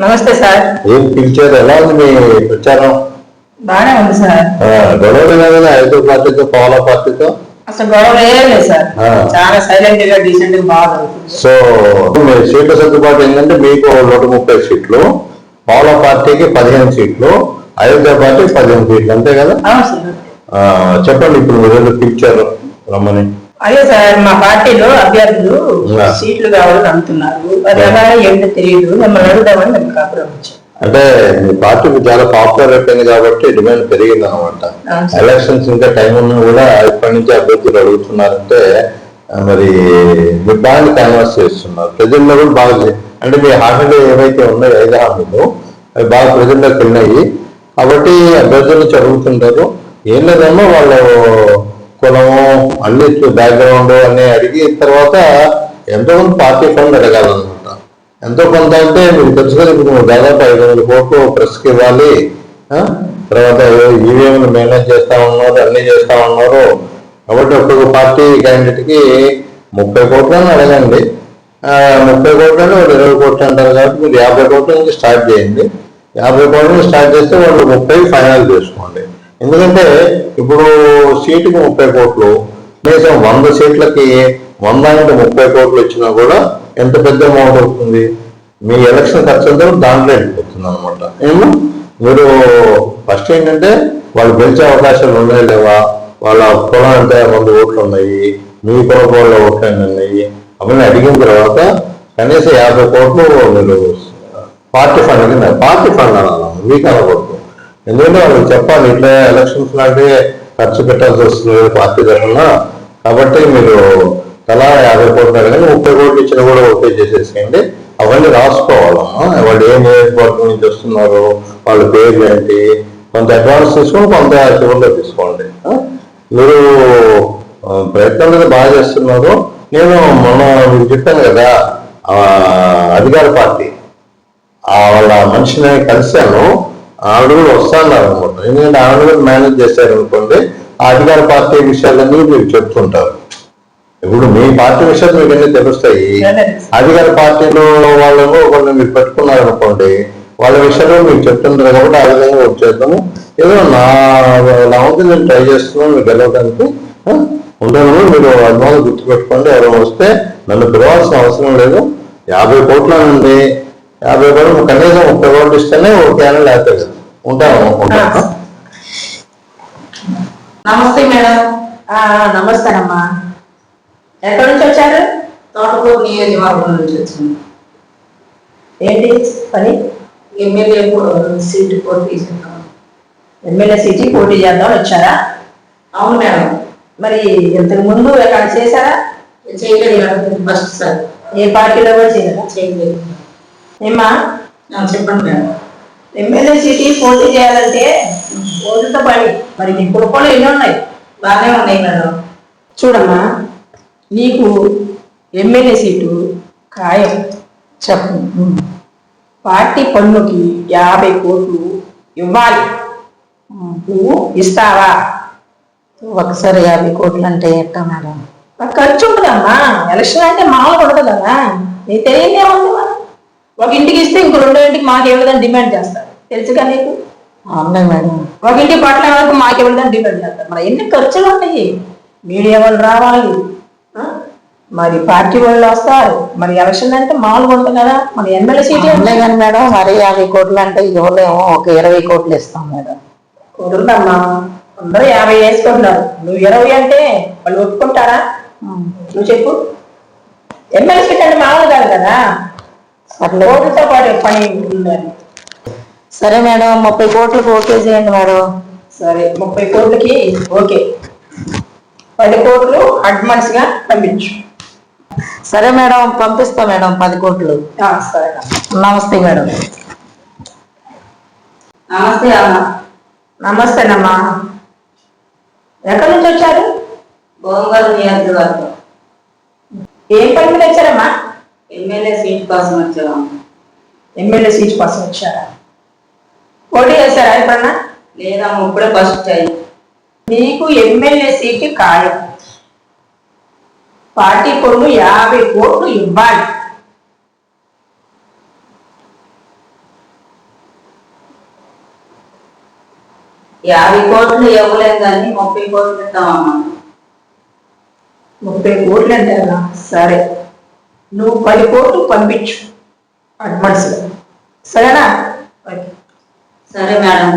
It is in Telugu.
నమస్తే సార్. ఏం పిలిచారు? ఎలా ఉంది మీ ప్రచారం? బాగానే ఉంది సార్. గొడవలు కదా ఐదో పార్టీతో పావుల పార్టీతో? అసలు గొడవ ఏం లేదు సార్. చాలా సైలెంట్గా డీసెంట్గా బాగా జరుగుతుంది. సో మీ సీట్ల సర్దుబాటు ఏంటంటే మీకు నూట ముప్పై సీట్లు పావుల పార్టీకి పదిహేను సీట్లు అయోధ్య పార్టీకి పదిహేను సీట్లు అంతే కదా? చెప్పండి ఇప్పుడు మీరు పిలిచారు రమ్మని. అదే సార్ మా పార్టీలో అభ్యర్థులు. సీట్లు కావాలని అంటున్నారు. అది ఎలా ఏంటో తెలియదు మిమ్మల్ని అడుగుదామని మేము కాపురం వచ్చాం అంటే మీ పార్టీకి చాలా పాపులర్ అయిపోయింది కాబట్టి డిమాండ్ పెరిగింది అనమాట. ఎలక్షన్స్ ఇంకా టైం ఉన్నా కూడా ఇప్పటి నుంచి అభ్యర్థులు అడుగుతున్నారంటే మరి మీరు బాగా క్యాన్వాస్ చేస్తున్నారు. ప్రజల్లో కూడా బాగా అంటే మీ హామీలు ఏవైతే ఉన్నాయో ఐదు హామీలు అవి బాగా ప్రజల్లోకి వెళ్ళినాయి కాబట్టి అభ్యర్థుల నుంచి అడుగుతుంటారు ఏం లేదమ్మా వాళ్ళు కులము అన్ని బ్యాక్గ్రౌండ్ అన్ని అడిగి తర్వాత ఎంతో కొంత పార్టీ ఫండ్ అడగాలన్నమాట. ఎంతో కొంత అంటే మీకు తెలుసు కదా ఇప్పుడు దాదాపు ఐదు వందల కోట్లు ప్రెస్కి ఇవ్వాలి తర్వాత ఈవీఎంలు మేనేజ్ చేస్తా ఉన్నారు అన్ని చేస్తా ఉన్నారు. కాబట్టి ఒక్కొక్క పార్టీ క్యాండిడేట్కి ముప్పై కోట్లని అడగండి. ముప్పై కోట్లను వాళ్ళు ఇరవై కోట్లు అంటారు కాబట్టి మీరు యాభై కోట్ల నుంచి స్టార్ట్ చేయండి. యాభై కోట్ల నుంచి స్టార్ట్ చేస్తే వాళ్ళు ముప్పై ఫైనల్ చేసుకోండి. ఎందుకంటే ఇప్పుడు సీటుకి ముప్పై కోట్లు కనీసం వంద సీట్లకి వంద అంటే ముప్పై కోట్లు ఇచ్చినా కూడా ఎంత పెద్ద అమౌంట్ అవుతుంది? మీ ఎలక్షన్ ఖర్చు అంతా దాంట్లో వెళ్ళిపోతుంది అనమాట ఏమో? మీరు ఫస్ట్ ఏంటంటే వాళ్ళు గెలిచే అవకాశాలు ఉన్నాయి లేవా? వాళ్ళ పొలం ఎంత మంది ఓట్లు ఉన్నాయి? మీ పొలం వాళ్ళ ఓట్లు ఎన్ని ఉన్నాయి? అవన్నీ అడిగిన తర్వాత కనీసం యాభై కోట్లు మీరు పార్టీ ఫండ్ కింద పార్టీ ఫండ్ అనాలి? మీకు అనకూడదు ఎందుకంటే వాళ్ళకి చెప్పాలి ఇట్లా ఎలక్షన్స్ లాంటి ఖర్చు పెట్టాల్సి వస్తుంది పార్టీ తరఫున. కాబట్టి మీరు తలా యాభై కోట్లు కానీ ముప్పై కోట్లు ఇచ్చినా కూడా ఓకే చేసేసేయండి. అవన్నీ రాసుకోవాలమ్మా వాళ్ళు ఏ నియోజకవర్గం నుంచి వస్తున్నారు వాళ్ళ పేర్లు ఏంటి? కొంత అడ్వాన్స్ తీసుకొని కొంత చివరిలో తీసుకోండి. మీరు ప్రయత్నం మీద బాగా చేస్తున్నారు. నేను మొన్న మీకు చెప్పాను కదా ఆ, అధికార పార్టీ. ఆ వాళ్ళ మనిషిని కలిశాను. ఆవిడ కూడా వస్తాను అనమాట ఎందుకంటే ఆవిడ కూడా మేనేజ్ చేశారు అనుకోండి ఆ అధికార పార్టీ విషయాలన్నీ మీరు చెప్తుంటారు. ఇప్పుడు మీ పార్టీ విషయాలు మీకు అన్ని తెలుస్తాయి. అధికార పార్టీలో వాళ్ళను కొన్ని మీరు పెట్టుకున్నారు అనుకోండి వాళ్ళ విషయాలు మీకు చెప్తుంటారు కాబట్టి ఆ విధంగా వర్క్ చేద్దాము. ఏదో నా నా నేను ట్రై చేస్తున్నాను మీరు గెలవడానికి. ఉండను మీరు అభిమానులు గుర్తుపెట్టుకోండి. ఎవరైనా వస్తే నన్ను పిలవాల్సిన అవసరం లేదు. యాభై కోట్ల నుండి యాభై కోట్లు కనీసం ముప్పై కోట్లు ఇస్తేనే ఓకే అని లేకపోతే ఉంటాను నమస్తే మేడం. నమస్తేనమ్మా. ఎక్కడి నుంచి వచ్చారు? తోటకూరు నియోజకవర్గం నుంచి వచ్చింది ఏంటి పని? ఎమ్మెల్యే సీటు పోటీ చేస్తున్నాం. ఎమ్మెల్యే సీటీ పోటీ చేద్దామని వచ్చారా? అవును మేడం. మరి ఇంతకు ముందు ఎక్కడ చేశారా? చేయలేదు మేడం. First sir. ఏ పార్టీలో కూడా చేయలేదా? చేయలేదు. ఏమ్మా చెప్పండి మేడం. ఎమ్మెల్యే సీటీ పోటీ చేయాలంటే ఓటుతో పని. మరి నీ కుటుంబంలో ఎన్ని ఉన్నాయి? బాగానే ఉన్నాయి మేడం. చూడమ్మా నీకు ఎమ్మెల్యే సీటు ఖాయం. చెప్పు. పార్టీ పన్నుకి యాభై కోట్లు ఇవ్వాలి. నువ్వు ఇస్తావా? ఒకసారి యాభై కోట్లు అంటే ఎట్టా మేడం? ఖర్చు ఉంటుందమ్మా ఎలక్షన్ అంటే మామూలుగా ఉండదు కదా. నీకు తెలియదే ఉంది ఒక ఇంటికి ఇస్తే ఇంకో రెండో ఇంటికి మాకు ఇవ్వదని డిమాండ్ చేస్తారు. తెలుసుగా నీకు? అవునా మేడం. ఒక ఇంటి పట్ల వరకు మాకు ఇవ్వదని డిమాండ్ చేస్తారు. మరి ఎన్ని ఖర్చులు ఉంటాయి మీడియా వాళ్ళు రావాలి? మరి పార్టీ వాళ్ళు వస్తారు. మరి ఎలక్షన్ అంటే మామూలుగా ఉంటుంది కదా. మరి ఎమ్మెల్యే సీట్ అవునులే కానీ మేడం మరి యాభై కోట్లు అంటే ఇవ్వలేము ఒక ఇరవై కోట్లు ఇస్తాం మేడం. కుదరదమ్మా. అందరూ యాభై వేసుకుంటున్నారు. నువ్వు ఇరవై అంటే వాళ్ళు ఒప్పుకుంటారా? నువ్వు చెప్పు. ఎమ్మెల్యే సీట్ అంటే మామూలు కాదు కదా. ఓటుతో పాటు పని ఉండాలి. సరే మేడం ముప్పై కోట్లకు ఓకే చేయండి మేడం. సరే ముప్పై కోట్లకి ఓకే. పది కోట్లు అడ్వాన్స్గా పంపించు. సరే మేడం పంపిస్తా మేడం పది కోట్లు. ఆ, సరే నమస్తే మేడం. నమస్తే అమ్మ. నమస్తేనమ్మా. ఎక్కడి నుంచి వచ్చారు? గోంగూర నియోజకవర్గం. ఏం పని మీద వచ్చారమ్మా? ఎమ్మెల్యే సీట్ కోసం వచ్చాము ఎమ్మెల్యే సీట్ కోసం వచ్చారా పోటీ చేశారా ఎప్పుడన్నా? లేదా ఇప్పుడే ఫస్ట్ టైం నీకు ఎమ్మెల్యే సీట్ కాదు. పార్టీ కొను యాభై కోట్లు ఇవ్వాలి. యాభై కోట్లు ఇవ్వలేదు కానీ ముప్పై కోట్లు ఇస్తామమ్మా ముప్పై కోట్లు అంటారా? సరే. నువ్వు పది కోట్లు పంపించు అడ్వాన్స్లో సరేనా. సరే మేడం